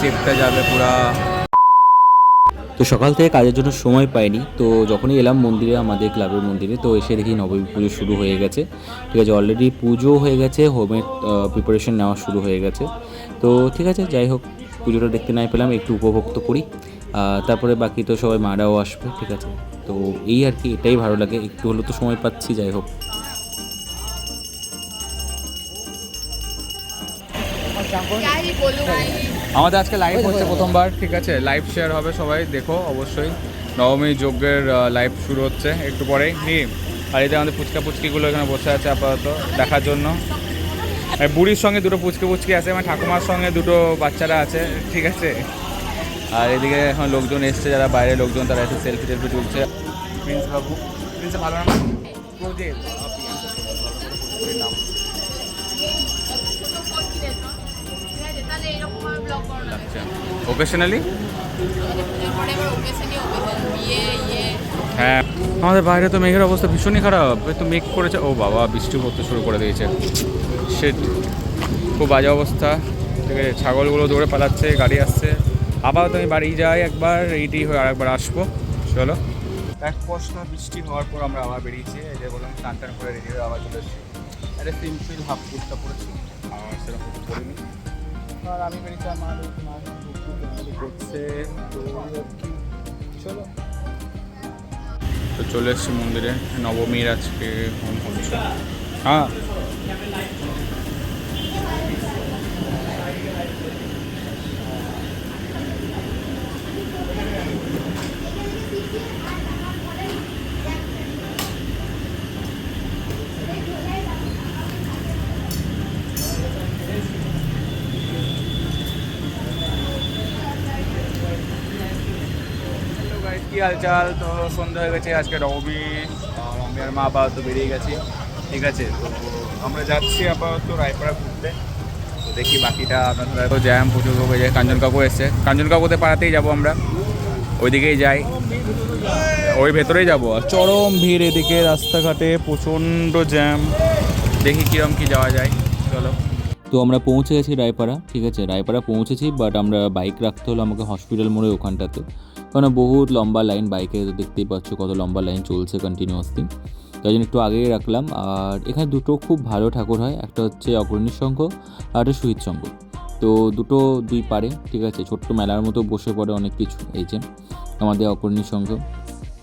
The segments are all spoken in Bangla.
চেপটা যাবে পুরা। তো সকাল থেকে কাজের জন্য সময় পাইনি। তো যখনই এলাম মন্দিরে, আমাদের ক্লাবের মন্দিরে, তো এসে দেখি নবমী পুজো শুরু হয়ে গেছে। ঠিক আছে অলরেডি পুজো হয়ে গেছে, হোমের প্রিপারেশন নেওয়া শুরু হয়ে গেছে। তো ঠিক আছে, যাই হোক, পুজোটা দেখতে নাই পেলাম, একটু উপভোগ তো করি তারপরে বাকি তো সবাই মারাও আসবে, ঠিক আছে। তো এই আর কি, এটাই ভালো লাগে। একটু হলেও তো সময় পাচ্ছি, যাই হোক। আমাদের আজকে লাইভ হচ্ছে প্রথমবার ঠিক আছে? লাইভ শেয়ার হবে সবাই দেখো অবশ্যই। নবমী যজ্ঞের লাইভ শুরু হচ্ছে একটু পরেই। নি আর যে আমাদের পুচকা পুচকিগুলো এখানে বসে আছে আপাতত দেখার জন্য। বুড়ির সঙ্গে দুটো পুচকে পুচকি আছে আমার ঠাকুমার সঙ্গে দুটো বাচ্চারা আছে ঠিক আছে? আর এদিকে এখন লোকজন এসছে যারা বাইরে লোকজন তারা এসে সেলফি টেলফি তুলছে। প্রিন্স বাবু। প্রিন্স ভালো নাম বিয়ে ইয়ে হ্যাঁ। আমাদের বাইরে তো মেঘের অবস্থা ভীষণই খারাপ। তো মেঘ করেছে। ও বাবা, বৃষ্টি পড়তে শুরু করে দিয়েছে। সেট খুব বাজে অবস্থা। আছে, ছাগলগুলো দৌড়ে পালাচ্ছে, গাড়ি আসছে। আপাতত আমি বাড়ি যাই একবার, রেডি হয়ে আরেকবার আসব। চলো। এক পশলা বৃষ্টি হওয়ার পর আমরা আবার বেরিয়েছি। এই যে বললাম টান টান করে রেডি হয়ে আবার চলে এসেছি। একটা সিম্পল হাফ কুর্তা পরেছি আর সেরকম কিছু পরিনি আর আমি বেরিয়েছি আমার করছে তো চলো। তো চলে এসছি মন্দিরে। নবমীর আজকে হোম হচ্ছে। হ্যাঁ। হালচাল তো সন্ধ্যা হয়ে গেছে, আজকে আর আমি আর মা আপাতত বেরিয়ে গেছি। ঠিক আছে, তো আমরা যাচ্ছি আপাতত রায়পাড়া ঘুরতে। তো দেখি বাকিটা, আপনারা তো জ্যাম, প্রচুর হয়ে যায়। কাঞ্চন কাকু এসছে। কাঞ্চন কাকুতে পাড়াতেই যাব আমরা। ওইদিকেই যাই। ওই ভেতরেই যাব চরম ভিড় এদিকে, রাস্তাঘাটে প্রচণ্ড জ্যাম। দেখি কিরম কি যাওয়া যায়। চলো। তো আমরা পৌঁছে গেছি রায়পাড়া, ঠিক আছে? রায়পাড়া পৌঁছেছি বাট আমরা বাইক রাখতে হলো আমাকে হসপিটাল মোড়ে ওখানটাতে। কারণ বহুত লম্বা লাইন বাইকে তো দেখতেই পাচ্ছ কত লম্বা লাইন চলছে কন্টিনিউয়াসলি তাই জন্য একটু আগেই রাখলাম। আর এখানে দুটো খুব ভালো ঠাকুর হয়। একটা হচ্ছে অগ্রণী সংঘ আর একটা শহীদ সংঘ তো দুটো দুই পারে, ঠিক আছে? ছোট্ট মেলার মতো বসে পড়ে অনেক কিছু। এই যে আমাদের অগ্রণী সংঘ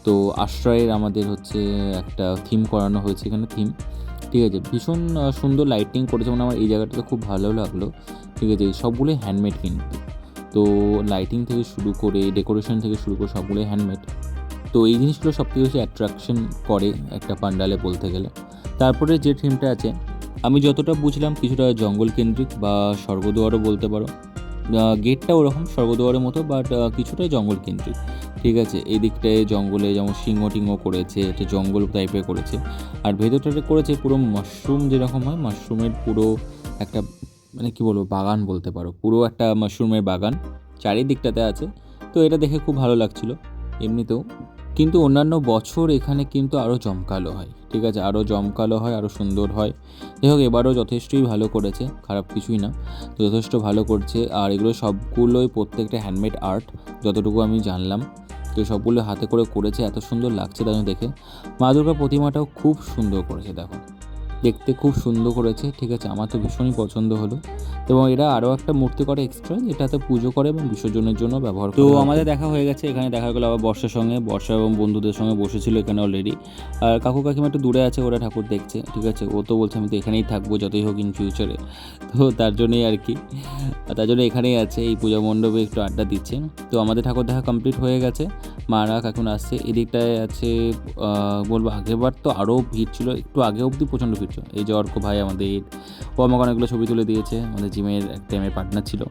তো আশ্রয়ের আমাদের হচ্ছে একটা থিম করানো হয়েছে এখানে থিম ঠিক আছে? ভীষণ সুন্দর লাইটিং করেছে। মানে আমার এই জায়গাটাতে খুব ভালো লাগল। ঠিক আছে? সবগুলোই হ্যান্ডমেড কিন্তু। তো লাইটিং থেকে শুরু করে ডেকোরেশন থেকে শুরু করে সবগুলোই হ্যান্ডমেড তো এই জিনিসগুলো সব থেকে বেশি অ্যাট্রাকশন করে একটা পান্ডালে বলতে গেলে। তারপরে যে থিমটা আছে, আমি যতটা বুঝলাম কিছুটা জঙ্গল কেন্দ্রিক বা স্বর্গদুয়ারও বলতে পারো। গেটটা ওরকম, স্বর্গদুয়ারের মতো বাট কিছুটা জঙ্গল কেন্দ্রিক। ঠিক আছে, এই দিকটায় জঙ্গলে যেমন সিংহ টিংহ করেছে একটা জঙ্গল টাইপের করেছে। আর ভেতরটাতে করেছে পুরো মাশরুম যেরকম হয় মাশরুমের পুরো একটা মানে কি বলব, বাগান বলতে পারো। পুরো একটা মাশরুমের বাগান চারিদিকটাতে আছে। তো এটা দেখে খুব ভালো লাগছিল এমনিতেও। কিন্তু অন্যান্য বছর এখানে কিন্তু আরও জমকালো হয়, ঠিক আছে? আরও জমকালো হয় আরও সুন্দর হয়। যাই হোক, এবারও যথেষ্টই ভালো করেছে, খারাপ কিছুই না। তো যথেষ্ট ভালো করছে। আর এগুলো সবগুলোই প্রত্যেকটা হ্যান্ডমেড আর্ট যতটুকু আমি জানলাম। তো সবগুলো হাতে করে করেছে, এত সুন্দর লাগছে তাই দেখে। মা দুর্গা প্রতিমাটাও খুব সুন্দর করেছে, দেখো। দেখতে খুব সুন্দর করেছে ঠিক আছে? আমার তো ভীষণই পছন্দ হলো। এবং এরা আরও একটা মূর্তি করে এক্সট্রা যেটাতে পুজো করে এবং বিসর্জনের জন্য ব্যবহার করে। তো আমাদের দেখা হয়ে গেছে এখানে দেখা গেলো আবার বর্ষার সঙ্গে বর্ষা এবং বন্ধুদের সঙ্গে বসেছিল এখানে অলরেডি আর কাকু কাকিমা একটু দূরে আছে ওরা ঠাকুর দেখছে ঠিক আছে? ও তো বলছে আমি তো এখানেই থাকব যতই হোক ইন ফিউচারে তো তার জন্যই আর কি। তার জন্য এখানেই আছে এই পূজা মণ্ডপে একটু আড্ডা দিচ্ছে। তো আমাদের ঠাকুর দেখা কমপ্লিট হয়ে গেছে মারা কাকুন আসছে। এদিকটায় আছে বলব আগেরবার তো আরও ভিড় ছিল একটু আগে অবধি প্রচণ্ড ভিড় ছিল এই যে অর্ক ভাই আমাদের ও আমাকে অনেকগুলো ছবি তুলে দিয়েছে আমাদের জিমের টাইমের পার্টনার ছিল।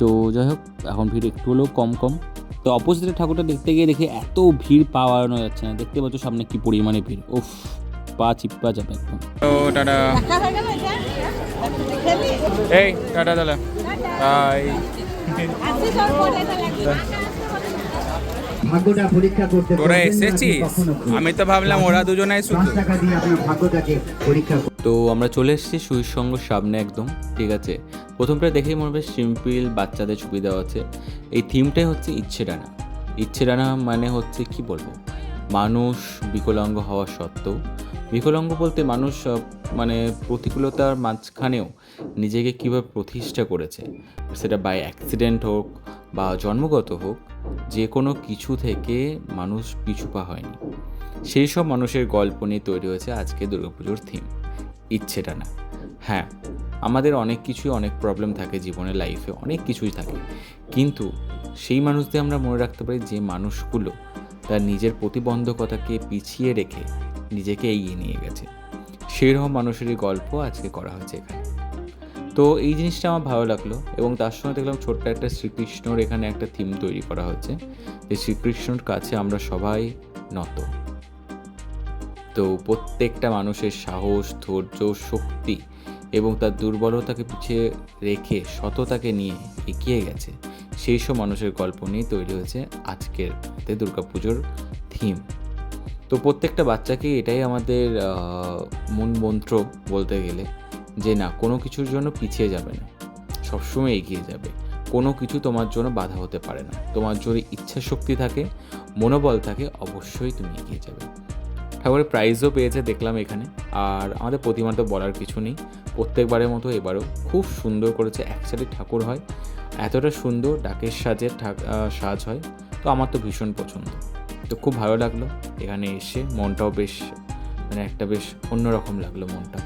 তো যাই হোক এখন ভিড় একটু হলেও কম কম। তো অপোজিটের ঠাকুরটা দেখতে গিয়ে দেখে এত ভিড় পাওয়ানো যাচ্ছে না দেখতে পাচ্ছ সামনে কি পরিমাণে ভিড়। উফ পা চিপা যাবে একদম। তো টাটা। এই টাটা বাই। ভাগ্যটা পরীক্ষা করতে তোরা এসেছিস? আমি তো ভাবলাম ওরা দুজনাই শুধু। টাকা দিয়ে আপনার ভাগ্যটাকে পরীক্ষা তো আমরা চলে এসেছি সুইসঙ্গ সামনে একদম ঠিক আছে? প্রথমটা দেখেই মনে হবে সিম্পল বাচ্চাদের ছবি দেওয়া আছে। এই থিমটাই হচ্ছে ইচ্ছে ডানা ইচ্ছে ডানা মানে হচ্ছে কি বলব? মানুষ বিকলাঙ্গ হওয়া সত্ত্বেও বিকলাঙ্গ বলতে মানুষ মানে প্রতিকূলতার মাঝখানেও নিজেকে কীভাবে প্রতিষ্ঠা করেছে। সেটা বাই অ্যাক্সিডেন্ট হোক বা জন্মগত হোক যে কোনো কিছু থেকে মানুষ পিছুপা হয়নি। সেই সব মানুষের গল্প নিয়ে তৈরি হয়েছে আজকে দুর্গাপুজোর থিম ইচ্ছেটা না। হ্যাঁ আমাদের অনেক কিছুই অনেক প্রবলেম থাকে জীবনে লাইফে অনেক কিছুই থাকে। কিন্তু সেই মানুষদের আমরা মনে রাখতে পারি যে মানুষগুলো তার নিজের প্রতিবন্ধকতাকে পিছিয়ে রেখে নিজেকে এগিয়ে নিয়ে গেছে। সেই রকম মানুষেরই গল্প আজকে করা হয়েছে এখানে। তো এই জিনিসটা আমার ভালো লাগল এবং তার সঙ্গে দেখলাম ছোট্ট একটা শ্রীকৃষ্ণর এখানে একটা থিম তৈরি করা হচ্ছে। যে শ্রীকৃষ্ণর কাছে আমরা সবাই নত। তো প্রত্যেকটা মানুষের সাহস, ধৈর্য, শক্তি এবং তার দুর্বলতাকে পিছিয়ে রেখে সততাকে নিয়ে এগিয়ে গেছে। সেই সব মানুষের গল্প নিয়ে তৈরি হয়েছে আজকের দুর্গাপুজোর থিম তো প্রত্যেকটা বাচ্চাকে এটাই আমাদের মূল মন্ত্র বলতে গেলে যে না, কোনো কিছুর জন্য পিছিয়ে যাবে না। সবসময় এগিয়ে যাবে। কোনো কিছু তোমার জন্য বাধা হতে পারে না। তোমার যদি ইচ্ছা শক্তি থাকে, মনোবল থাকে, অবশ্যই তুমি এগিয়ে যাবে। ঠাকুরের প্রাইজও পেয়েছে দেখলাম এখানে। আর আমাদের প্রতিমা তো বলার কিছু নেই। প্রত্যেকবারের মতো এবারও খুব সুন্দর করেছে। একসাথে ঠাকুর হয়। এতটা সুন্দর, ডাকের সাজের সাজ হয়। তো আমার তো ভীষণ পছন্দ। তো খুব ভালো লাগল। এখানে এসে মনটাও বেশ মানে একটা বেশ অন্যরকম লাগল মনটা।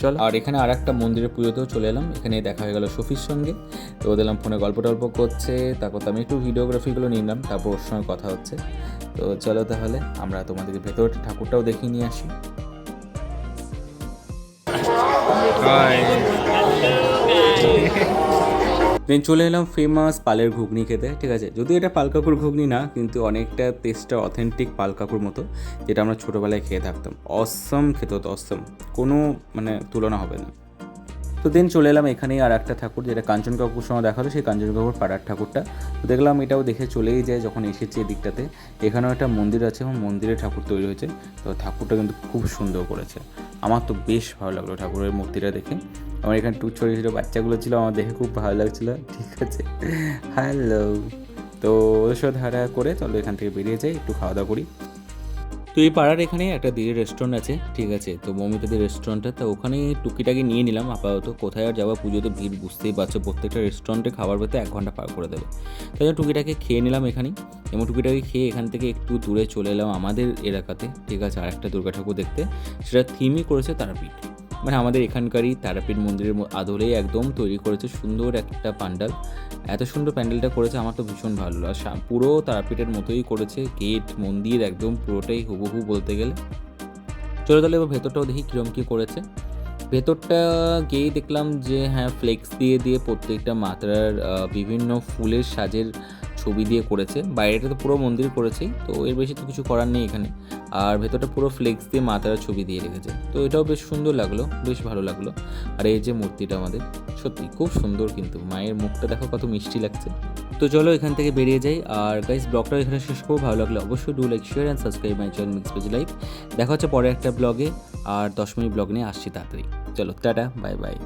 চল। আর এখানে আর একটা মন্দিরের পুজোতেও চলে এলাম। এখানে দেখা হয়ে গেল সফির সঙ্গে। তো ও দিলাম ফোনে গল্প টল্প করছে। তারপর তো আমি একটু ভিডিওগ্রাফিগুলো নিলাম। তারপর ওর সঙ্গে কথা হচ্ছে। তো চলো তাহলে আমরা তোমাদেরকে ভেতর ঠাকুরটাও দেখিয়ে নিয়ে আসি। দেন চলে এলাম ফেমাস পালের ঘুগনি খেতে, ঠিক আছে? যদিও এটা পালকাকুর ঘুগনি না, কিন্তু অনেকটা টেস্টটা অথেন্টিক পালকাকুর মতো, যেটা আমরা ছোটোবেলায় খেয়ে থাকতাম। অসম খেতে হতো অসম কোনো মানে তুলনা হবে না। তো দেন চলে এলাম এখানেই আর একটা ঠাকুর, যেটা কাঞ্চন কাকুর সময় দেখাল সেই কাঞ্চন কাকুর পাড়ার ঠাকুরটা। তো দেখলাম এটাও দেখে চলেই যায় যখন এসেছি এদিকটাতে। এখানেও একটা মন্দির আছে, এবং মন্দিরে ঠাকুর তৈরি হয়েছে। তো ঠাকুরটা কিন্তু খুব সুন্দর করেছে। আমার তো বেশ ভালো লাগল ঠাকুরের মূর্তিটা দেখে। আমার এখানে টু ছোটো ছোটো বাচ্চাগুলো ছিল, আমার দেখে খুব ভালো লাগছিল। ঠিক আছে। হ্যালো তো ওদের সাথে দেখা করে চলো এখান থেকে বেরিয়ে যাই, একটু খাওয়া দাওয়া করি। তো এই পাড়ার এখানে একটা দিদির রেস্টুরেন্ট আছে, ঠিক আছে? তো মমিতাদের রেস্টুরেন্টটা তো ওখানে টুকিটাকি নিয়ে নিলাম আপাতত। কোথায় আর যাওয়া পুজোতে ভিড়, বুঝতেই পারছ, প্রত্যেকটা রেস্টুরেন্টে খাবার পেতে এক ঘণ্টা পার করে দেবে। তাই জন্য টুকিটাকে খেয়ে নিলাম এখানে এবং টুকিটাকে খেয়ে এখান থেকে একটু দূরে চলে এলাম আমাদের এলাকাতে, ঠিক আছে? আর একটা দুর্গা ঠাকুর দেখতে। সেটা থিমই করেছে তারাপীঠ। মানে আমাদের এখানকারই তারাপীঠ মন্দিরের আদলেই একদম তৈরি করেছে সুন্দর একটা প্যান্ডেল। এত সুন্দর প্যান্ডেলটা করেছে, আমার তো ভীষণ ভালো আর পুরো তারাপীঠের মতোই করেছে, গেট, মন্দির একদম পুরোটাই হুবহু বলতে গেলে। চলে তাহলে এবার ভেতরটাও দেখি কীরকম কী করেছে। ভেতরটা গিয়েই দেখলাম যে হ্যাঁ ফ্লেক্স দিয়ে দিয়ে প্রত্যেকটা মাত্রার বিভিন্ন ফুলের সাজের ছবি দিয়ে করেছে। বাইরেটা তো পুরো মন্দির করেছেই, তো এর বেশি তো কিছু করার নেই এখানে। আর ভেতরটা পুরো ফ্লেক্স দিয়ে মাতার ছবি দিয়ে রেখেছে। তো এটাও বেশ সুন্দর লাগল, বেশ ভালো লাগল। আর এই যে মূর্তিটা আমাদের, সত্যি খুব সুন্দর কিন্তু, মায়ের মুখটা দেখো কত মিষ্টি লাগছে। তো চলো এখান থেকে বেরিয়ে যাই। আর গাইস ব্লগটা এখানে শেষ করব। ভালো লাগল অবশ্যই do like share and subscribe my channel mix page live দেখা হচ্ছে পরে একটা ব্লগে, আর দশ মিনিট ব্লগ নিয়ে আসছি তাড়াতাড়ি। চলো, টাটা বাই বাই